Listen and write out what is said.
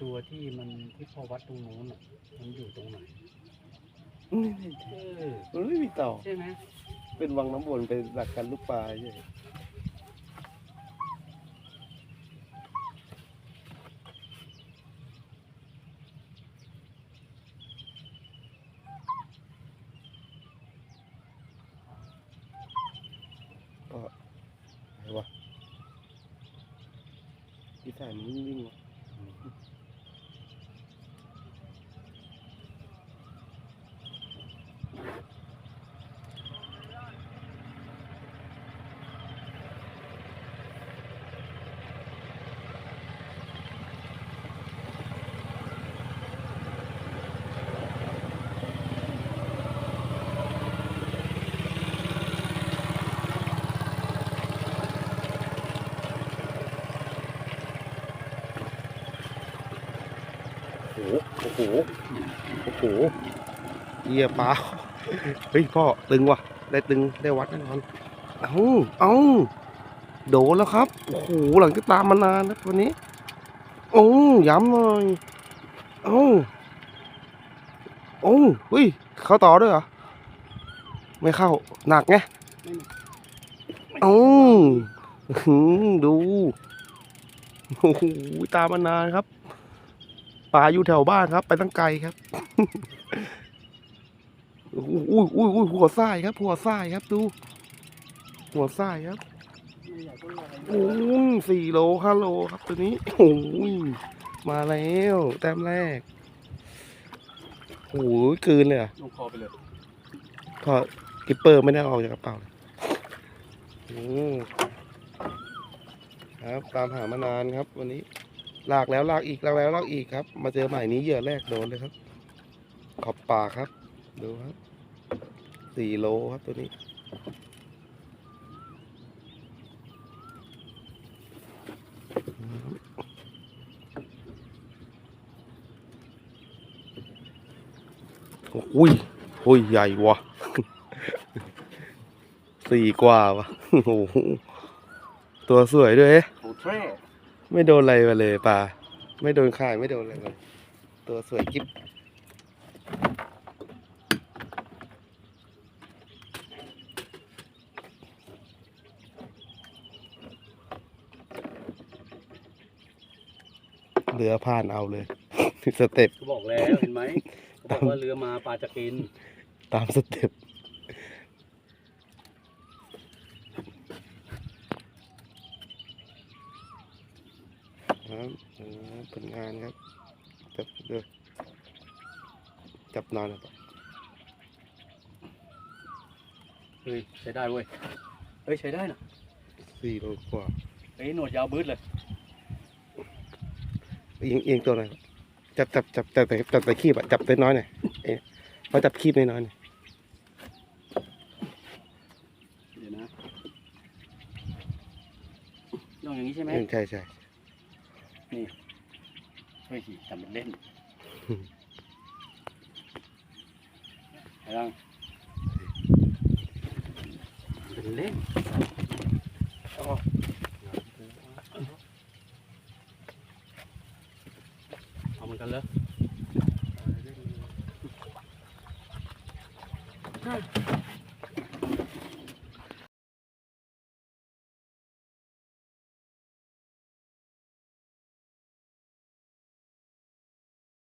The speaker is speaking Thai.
ตัวที่มันที่พอวัดตรงนู้นอะ มันอยู่ตรงไหนนี่เออมันไม่มีต่อใช่ไหมเป็นวังน้ำวนเป็นหลักการลูกปลาใช่ไหมก็อะไรวะที่สายมันวิ่งๆวะ อ้โหโอ้โห โอ้โหเยี่ยปลาเฮ้ยพ่อตึงว่ะ ได้ตึงได้วัดแน่นอนเอ้าเอ้าโดนแล้วครับ โอ้โห หลังจากตามมานานนะตัวนี้ โอ้ย้ำหน่อยเอ้าโอ้เฮ้ย เข้าต่อด้วยเหรอ ไม่เข้า หนักไงเอ้าดู โอ้โห ตามมานานครับ ป่าอยู่แถวบ้านครับ ไปตั้งไกลครับอุ้ยอุ้ยอุ้ยอุ้ยหัวไส้ครับ หัวไส้ครับดู หัวไส้ครับมันใหญ่ต้นอะไรโอ้ยสี่โลห้าโลครับตัวนี้โอ้ยมาแล้ว แต้มแรกโอ้ยกลืนเลยเหรอะลงคอไปเลยพอกิปเปอร์ไม่ได้เอาออกจากกระเป๋าเลยอืมครับตามหามานานครับวันนี้ ลากแล้วลากอีกลากแล้วลากอีกครับ มาเจอใหม่นี้เหยื่อแรกโดนเลยครับ ขอบปากครับ ดูครับสี่โลครับตัวนี้ อุ้ยอุ้ยใหญ่วะสี่กว่าวะโอ้โหตัวสวยด้วยเอ๊ะโอเท่ ไม่โดนอะไรมาเลยปลาไม่โดนข่ายไม่โดนอะไรมาเลย ตัวสวยกิ๊บเรือผ่านเอาเลย สเต็ป ก็บอกแล้วเห็นไหมเขาบอกว่าเรือมาปลาจะกิน ตามสเต็ป ครับเออผลงานครับ จับเดือจับนอนครับเฮ้ยใช้ได้เว้ยเฮ้ยใช้ได้นะสี่โลกว่าเฮ้ยหนวดยาวบืดเลยเอียงเอียงตัวหน่อยจับจับจับจับแต่จับแต่คีบอะจับตัวน้อยหน่อยเอ๊ะเขาจับคีบน้อยๆหน่อยเดี๋ยวนะย่องอย่างนี้ใช่ไหมเออใช่ใช่ เฮ้ยทำเป็นเล่นอะไรบ้างเป็นเล่น